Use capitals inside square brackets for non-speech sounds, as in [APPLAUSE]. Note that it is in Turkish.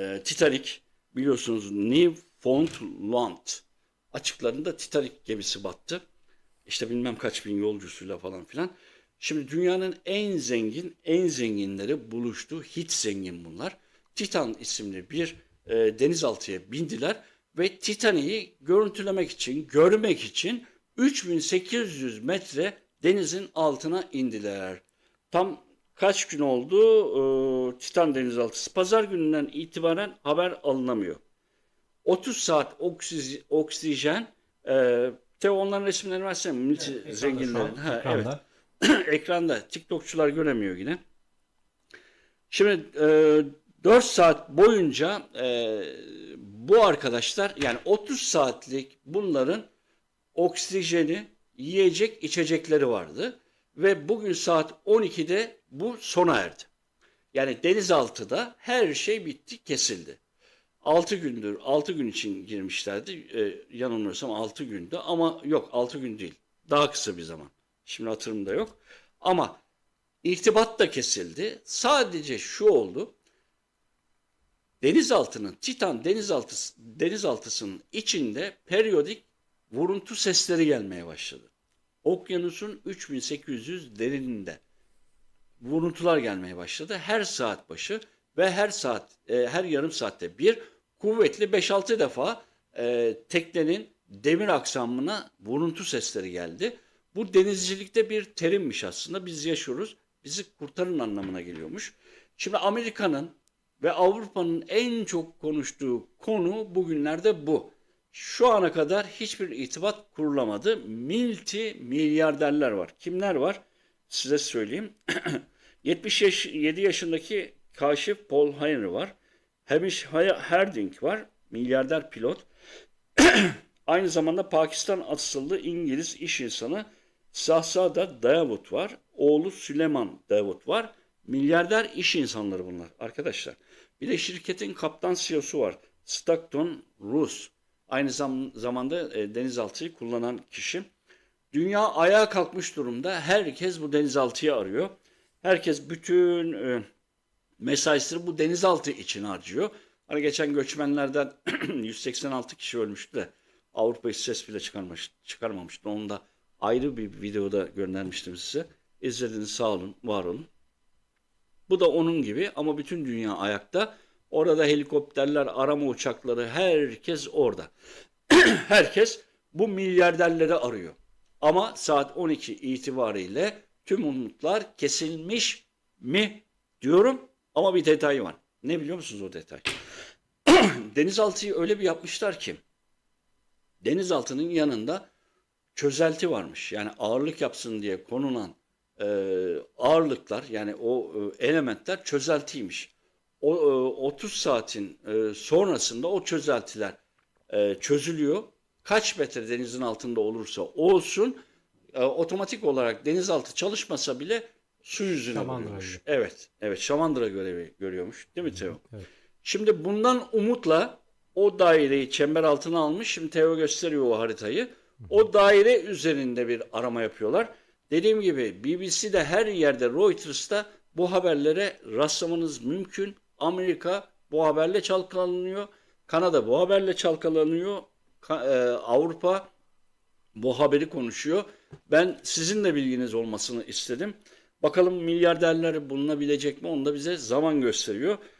e, Titanic biliyorsunuz Newfoundland açıklarında Titanic gemisi battı. İşte bilmem kaç bin yolcusuyla falan filan. Şimdi dünyanın en zengin, en zenginleri buluştu. Hiç zengin bunlar. Titan isimli bir e, denizaltıya bindiler ve Titanic'i görüntülemek için, görmek için 3800 metre denizin altına indiler. Tam kaç gün oldu e, Titan denizaltısı? Pazar gününden itibaren haber alınamıyor. 30 saat oksiz- oksijen e, Teo onların resimlerini versene Ekranda şu zenginlerin. Ha, ekranda. evet. [CLEARS THROAT] Ekranda. TikTokçular göremiyor yine. Şimdi e, 4 saat boyunca e, bu arkadaşlar yani 30 saatlik bunların oksijeni, yiyecek, içecekleri vardı. Ve bugün saat 12'de bu sona erdi. Yani denizaltıda her şey bitti, kesildi. 6 gündür, 6 gün için girmişlerdi. Ee, yanılmıyorsam 6 gündü ama yok 6 gün değil. Daha kısa bir zaman. Şimdi hatırımda yok. Ama irtibat da kesildi. Sadece şu oldu. Denizaltının, Titan denizaltısı, denizaltısının içinde periyodik vuruntu sesleri gelmeye başladı. Okyanusun 3800 derininde vuruntular gelmeye başladı. Her saat başı ve her saat e, her yarım saatte bir kuvvetli 5-6 defa e, teknenin demir aksamına vuruntu sesleri geldi. Bu denizcilikte bir terimmiş aslında. Biz yaşıyoruz. Bizi kurtarın anlamına geliyormuş. Şimdi Amerika'nın ve Avrupa'nın en çok konuştuğu konu bugünlerde bu. Şu ana kadar hiçbir irtibat kurulamadı. Multi milyarderler var. Kimler var? Size söyleyeyim. [CLEARS THROAT] 77 yaşındaki kaşif Paul Henry var. Hamish Harding var. Milyarder pilot. [CLEARS THROAT] Aynı zamanda Pakistan asıllı İngiliz iş insanı Sahzada Davut var. Oğlu Süleyman Davut var. Milyarder iş insanları bunlar arkadaşlar. Bir de şirketin kaptan CEO'su var. Stockton Rus. Aynı zam zamanda e, denizaltıyı kullanan kişi. Dünya ayağa kalkmış durumda. Herkes bu denizaltıyı arıyor. Herkes bütün e, mesaisini bu denizaltı için harcıyor. Hani geçen göçmenlerden [CLEARS THROAT] 186 kişi ölmüştü de Avrupa hiç ses bile çıkarmış, çıkarmamıştı. Onu da ayrı bir videoda göndermiştim size. İzlediğiniz sağ olun, var olun. Bu da onun gibi ama bütün dünya ayakta. Orada helikopterler, arama uçakları, herkes orada. [CLEARS THROAT] herkes bu milyarderleri arıyor. Ama saat 12 itibariyle tüm umutlar kesilmiş mi diyorum ama bir detay var. Ne biliyor musunuz o detay? [CLEARS THROAT] Denizaltıyı öyle bir yapmışlar ki denizaltının yanında çözelti varmış. Yani ağırlık yapsın diye konulan e, ağırlıklar yani o e, elementler çözeltiymiş. O e, 30 saatin e, sonrasında o çözeltiler e, çözülüyor. Kaç metre denizin altında olursa olsun e, otomatik olarak denizaltı çalışmasa bile su yüzüne Şamandıra vuruyormuş. gibi. Evet, evet Şamandıra görevi görüyormuş. Değil mi Teo? Evet. Şimdi bundan umutla o daireyi çember altına almış. Şimdi Teo gösteriyor o haritayı. O daire üzerinde bir arama yapıyorlar. Dediğim gibi BBC'de her yerde Reuters'ta bu haberlere rastlamanız mümkün. Amerika bu haberle çalkalanıyor. Kanada bu haberle çalkalanıyor. Ka- e, Avrupa bu haberi konuşuyor. Ben sizin de bilginiz olmasını istedim. Bakalım milyarderler bulunabilecek mi onu da bize zaman gösteriyor.